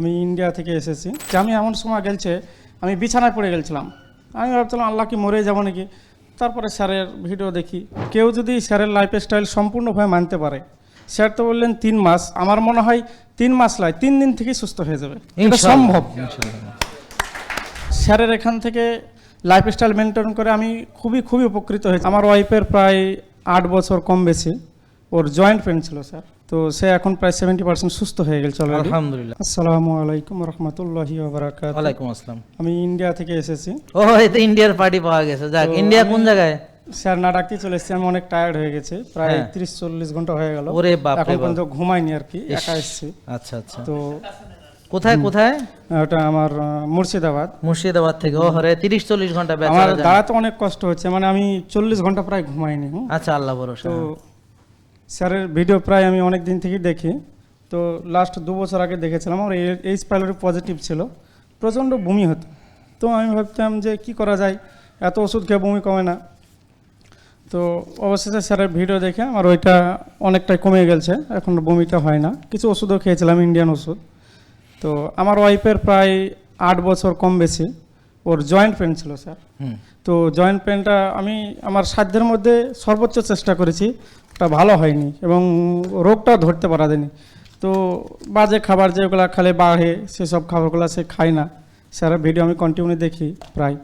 আমি ইন্ডিয়া থেকে এসেছি। যে আমি এমন সময় গেলছে আমি বিছানায় পড়ে গেছিলাম আমি ভাবছিলাম আল্লাহ কি মরে যাব নাকি? তারপরে স্যারের ভিডিও দেখি। কেউ যদি স্যারের লাইফ স্টাইল সম্পূর্ণভাবে মানতে পারে স্যার তো বললেন তিন মাস। আমার মনে হয় তিন মাস নয় তিন দিন থেকেই সুস্থ হয়ে যাবে। এটা সম্ভব। স্যারের এখান থেকে লাইফ স্টাইল মেনটেন করে আমি খুবই খুবই উপকৃত হয়েছি। আমার ওয়াইফের প্রায় আট বছর কম বেশি। ওর জয়েন্ট পেন ছিল স্যার। তো সে এখন প্রায় সেভেন্টি পার্সেন্ট সুস্থ হয়ে গেছে অলরেডি আলহামদুলিল্লাহ। আসসালামু আলাইকুম রহমতুল্লাহি ওবরাকাত ওয়ালাইকুম আসসালাম। আমি ইন্ডিয়া থেকে এসেছি। ও এতে ইন্ডিয়ার পার্টি পাওয়া গেছে। যাক ইন্ডিয়া কোন জায়গায়? স্যার না ডাকতে চলে এসেছি আমি অনেক টায়ার্ড হয়ে গেছে। প্রায় হ্যাঁ। তিরিশ চল্লিশ ঘণ্টা হয়ে গেল। ওরে বাপ এখন পর্যন্ত ঘুমাইনি আর কি একা এসেছি। আচ্ছা আচ্ছা। তো কোথায় কোথায়? ওটা আমার মুর্শিদাবাদ। মুর্শিদাবাদ থেকে। ও হরে তিরিশ চল্লিশ ঘণ্টা আমার দাঁড়াতে অনেক কষ্ট হচ্ছে মানে আমি চল্লিশ ঘণ্টা প্রায় ঘুমাইনি আচ্ছা আল্লাহ ভরসা। তো স্যারের ভিডিও প্রায় আমি অনেক দিন থেকেই দেখি। তো লাস্ট দু বছর আগে দেখেছিলাম আমার এইচ পাইলরি পজিটিভ ছিল। প্রচণ্ড বমি হতো। তো আমি ভাবতাম যে কি করা যায়? এত ওষুধ খেয়ে বমি কমে না। তো অবশেষে স্যারের ভিডিও দেখে আমার ওইটা অনেকটাই কমে গেছে। এখন বমিটা হয় না। কিছু ওষুধও খেয়েছিলাম ইন্ডিয়ান ওষুধ। তো আমার ওয়াইফের প্রায় আট বছর কম বেশি। ওর জয়েন্ট পেন ছিল স্যার। তো জয়েন্ট পেনটা আমি আমার সাধ্যের মধ্যে সর্বোচ্চ চেষ্টা করেছি। ভালো হয়নি এবং রোগটা ধরতে পারা যায়নি। তো বাজে খাবার যেগুলো খালে বাড়ে সেসব খাবারগুলো সে খায় না। স্যারের ভিডিও আমি কন্টিনিউ দেখি প্রায়।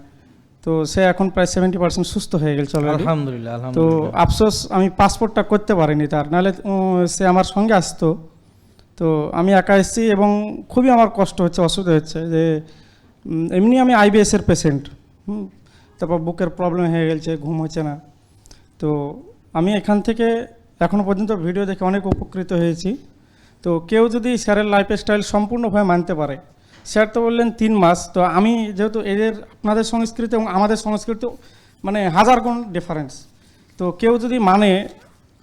তো সে এখন প্রায় সেভেন্টি পার্সেন্ট সুস্থ হয়ে গেছে আলহামদুলিল্লাহ তো আফসোস আমি পাসপোর্টটা করতে পারিনি তার। নাহলে সে আমার সঙ্গে আসতো। তো আমি একা এসেছি এবং খুবই আমার কষ্ট হচ্ছে অসুবিধা হচ্ছে যে এমনি আমি আইবিএসের পেশেন্ট হুম তারপর বুকের প্রবলেম হয়ে গেছে ঘুম হচ্ছে না। তো আমি এখান থেকে এখনও পর্যন্ত ভিডিও দেখে অনেক উপকৃত হয়েছি। তো কেউ যদি স্যারের লাইফ স্টাইল সম্পূর্ণভাবে মানতে পারে স্যার তো বললেন তিন মাস তো আমি যেহেতু এদের আপনাদের সংস্কৃতি এবং আমাদের সংস্কৃতি মানে হাজার গুণ ডিফারেন্স তো কেউ যদি মানে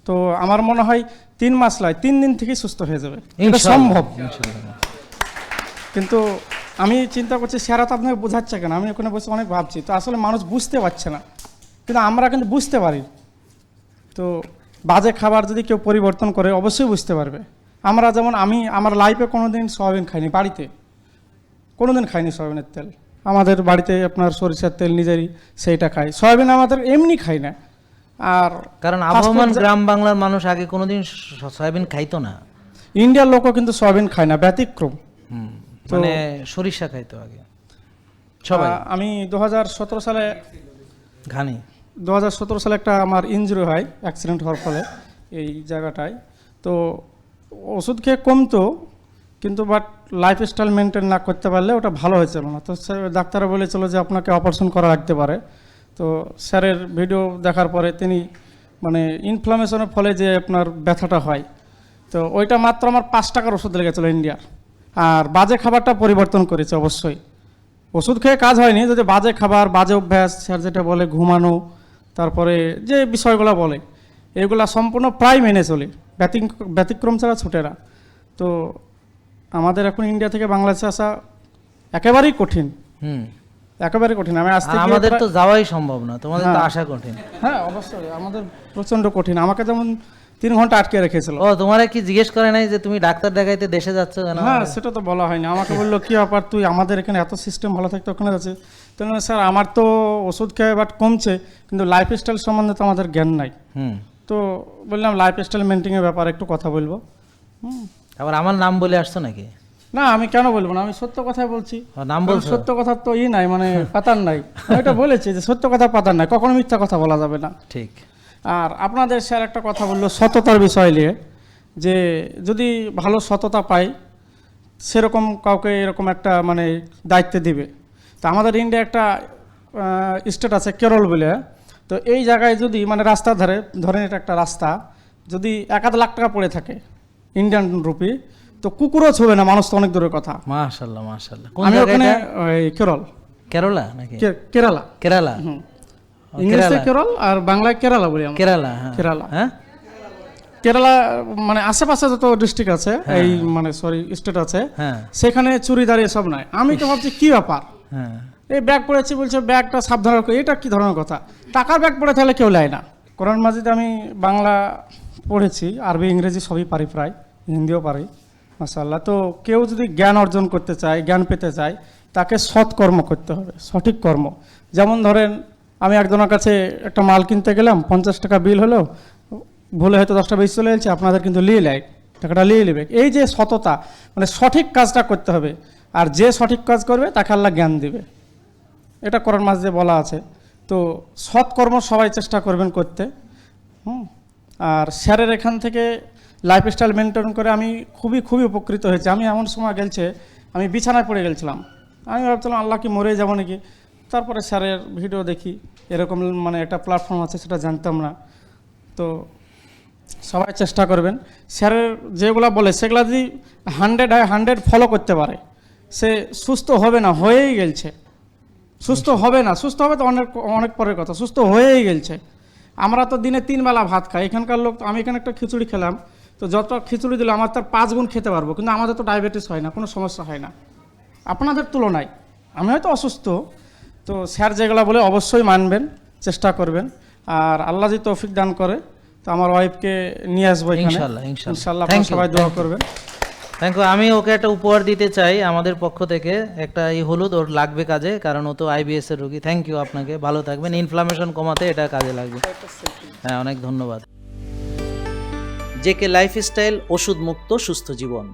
তো আমার মনে হয় তিন মাস নয় তিন দিন থেকেই সুস্থ হয়ে যাবে। এটা সম্ভব। কিন্তু আমি চিন্তা করছি স্যারা তো আপনাকে বোঝাচ্ছে কেন? আমি ওখানে বসে অনেক ভাবছি। তো আসলে মানুষ বুঝতে পারছে না। কিন্তু আমরা কিন্তু বুঝতে পারি। তো বাজে খাবার যদি কেউ পরিবর্তন করে অবশ্যই বুঝতে পারবে। আমরা যেমন আমি আমার লাইফে কোনো দিন সয়াবিন খাইনি বাড়িতে। কোনো দিন খাইনি সয়াবিনের তেল। আমাদের বাড়িতে আপনার সরিষার তেল নিজেরই সেইটা খাই। সয়াবিন আমাদের এমনি খাই না। আর কারণ আবহমান গ্রাম বাংলার মানুষ আগে কোনোদিন সয়াবিন খাইতো না। ইন্ডিয়ার লোকও কিন্তু সয়াবিন খায় না ব্যতিক্রম। মানে সরিষা খাইতো আগে। সবাই? আমি দু হাজার সতেরো সালে ঘানি? দু হাজার সতেরো সালে একটা আমার ইনজুরি হয় অ্যাক্সিডেন্ট হওয়ার ফলে এই জায়গাটায়। তো ওষুধ খেয়ে কমতো কিন্তু বাট লাইফ স্টাইল মেনটেন না করতে পারলে ওটা ভালো হয়েছিল না। তো ডাক্তাররা বলেছিল যে আপনাকে অপারেশন করা লাগতে পারে। তো স্যারের ভিডিও দেখার পরে তিনি মানে ইনফ্লামেশনের ফলে যে আপনার ব্যথাটা হয়, তো ওইটা মাত্র আমার পাঁচ টাকার ওষুধ লেগেছিলো ইন্ডিয়ার। আর বাজে খাবারটা পরিবর্তন করেছে অবশ্যই। ওষুধ খেয়ে কাজ হয়নি, যদি বাজে খাবার, বাজে অভ্যাস, স্যার যেটা বলে ঘুমানো তারপরে যে বিষয়গুলো বলে এগুলা সম্পূর্ণ প্রায় মেনে চলে। ব্যতিক ব্যতিক্রম ছাড়া ছুটে না। তো আমাদের এখন ইন্ডিয়া থেকে বাংলাদেশে আসা একেবারেই কঠিন। হুম। একেবারে কঠিন। আমি আসতে আমাদের তো যাওয়াই সম্ভব না তোমাদের তো হ্যাঁ। আশা কঠিন। হ্যাঁ অবশ্যই। আমাদের প্রচণ্ড কঠিন। আমাকে যেমন তিন ঘণ্টা আটকে রেখেছিল। ও তোমার কি জিজ্ঞেস করে নাই যে তুমি ডাক্তার দেখাইতে দেশে যাচ্ছ কেন? হ্যাঁ সেটা তো বলা হয়নি। আমাকে বলল কি ব্যাপার? তুই আমাদের এখানে এত সিস্টেম ভালো থাকতে ওখানে যাচ্ছে তো স্যার আমার তো ওষুধ খেয়ে বাট কমছে কিন্তু লাইফ স্টাইল সম্বন্ধে তো আমাদের জ্ঞান নাই। হুম। তো বললাম লাইফ স্টাইল মেনটেনের ব্যাপারে একটু কথা বলব। হুম। আবার আমার নাম বলে আসছো নাকি? না আমি কেন বলব না আমি সত্য কথাই বলছি। নাম বল সত্য কথার তো ই নাই মানে পাতার নাই। এটা বলেছি যে সত্য কথা পাতার নাই কখনো মিথ্যা কথা বলা যাবে না। ঠিক। আর আপনাদের স্যার একটা কথা বলল সততার বিষয় নিয়ে যে যদি ভালো সততা পাই সেরকম কাউকে এরকম একটা মানে দায়িত্ব দিবে। তো আমাদের ইন্ডিয়া একটা স্টেট আছে কেরল বলে। তো এই জায়গায় যদি মানে রাস্তার ধারে ধরেন এটা একটা রাস্তা যদি এক আধ লাখ টাকা পড়ে থাকে ইন্ডিয়ান রুপি তো কুকুরও ছবে না মানুষ তো অনেক দূরের কথা। মাশাল্লাহ মাশাল্লাহ। আমি ওখানে ওই কেরল। কেরালা নাকি? কেরালা। কেরালা? ইংলিশে কেরল। আর বাংলায় কেরালা বলি কেরালা হ্যাঁ। কেরালা। হ্যাঁ? কেরালা মানে আশেপাশে যত ডিস্ট্রিক্ট আছে এই মানে সরি স্টেট আছে হ্যাঁ। সেখানে চুরিদারি সব নাই। আমি তো ভাবছি কি ব্যাপার? হ্যাঁ। এই ব্যাগ পড়েছি বলছে, ব্যাগটা সাবধান এটা কি ধরনের কথা? টাকার ব্যাগ পড়ে তাহলে কেউ নেয় না। কোরআন মাজিদ আমি বাংলা পড়েছি, আরবি, ইংরেজি সবই পারি প্রায়, হিন্দিও পারি মাসাল্লাহ তো কেউ যদি জ্ঞান অর্জন করতে চায়, জ্ঞান পেতে চায়, তাকে সৎ কর্ম করতে হবে, সঠিক কর্ম। যেমন ধরেন, আমি একজনের কাছে একটা মাল কিনতে গেলাম, পঞ্চাশ টাকা বিল হলো, ভুলে হয়তো দশটা বেশি চলে যাচ্ছে আপনাদের কিন্তু নিয়ে নেয় টাকাটা নিয়ে নেবে। এই যে সততা মানে সঠিক কাজটা করতে হবে। আর যে সঠিক কাজ করবে, তাকে আল্লাহ জ্ঞান দিবে। এটা করার দিয়ে বলা আছে। তো সৎকর্ম সবাই চেষ্টা করবেন করতে। হুম? আর স্যারের এখান থেকে লাইফস্টাইল মেনটেন করে আমি খুবই খুবই উপকৃত হয়েছি। আমি এমন সময় গেলছে, আমি বিছানায় পড়ে গেছিলাম আমি ভাবছিলাম, আল্লাহ কি মরে যাব নাকি? তারপরে স্যারের ভিডিও দেখি। এরকম মানে একটা প্ল্যাটফর্ম আছে, সেটা জানতাম না। তো সবাই চেষ্টা করবেন। স্যারের যেগুলো বলে, সেগুলো যদি হান্ড্রেড হান্ড্রেড ফলো করতে পারে। সে সুস্থ হবে না হয়েই গেলছে। সুস্থ হবে না সুস্থ হবে তো অনেক অনেক পরের কথা সুস্থ হয়েই গেলছে। আমরা তো দিনে তিন বেলা ভাত খাই এখানকার লোক আমি এখানে একটা খিচুড়ি খেলাম তো যত খিচুড়ি দিলে আমার তার পাঁচ গুণ খেতে পারব কিন্তু আমাদের তো ডায়াবেটিস হয় না কোনো সমস্যা হয় না। আপনাদের তুলনায় আমি হয়তো অসুস্থ তো স্যার যেগুলো বলে অবশ্যই মানবেন চেষ্টা করবেন আর আল্লাহ যদি তৌফিক দান করে তো আমার ওয়াইফকে নিয়ে আসব ইনশাল্লাহ, ইনশাল্লাহ। সবাই দোয়া করবেন। ইউ আমি ওকে একটা উপহার দিতে চাই আমাদের পক্ষ থেকে। একটা এই হলুদ, ওর লাগবে কাজে, কারণ ও তো আইবিএস এর রোগী। থ্যাংক ইউ আপনাকে, ভালো থাকবেন। ইনফ্লামেশন কমাতে এটা কাজে লাগবে। হ্যাঁ অনেক ধন্যবাদ। জেকে লাইফস্টাইল ওষুধ মুক্ত সুস্থ জীবন।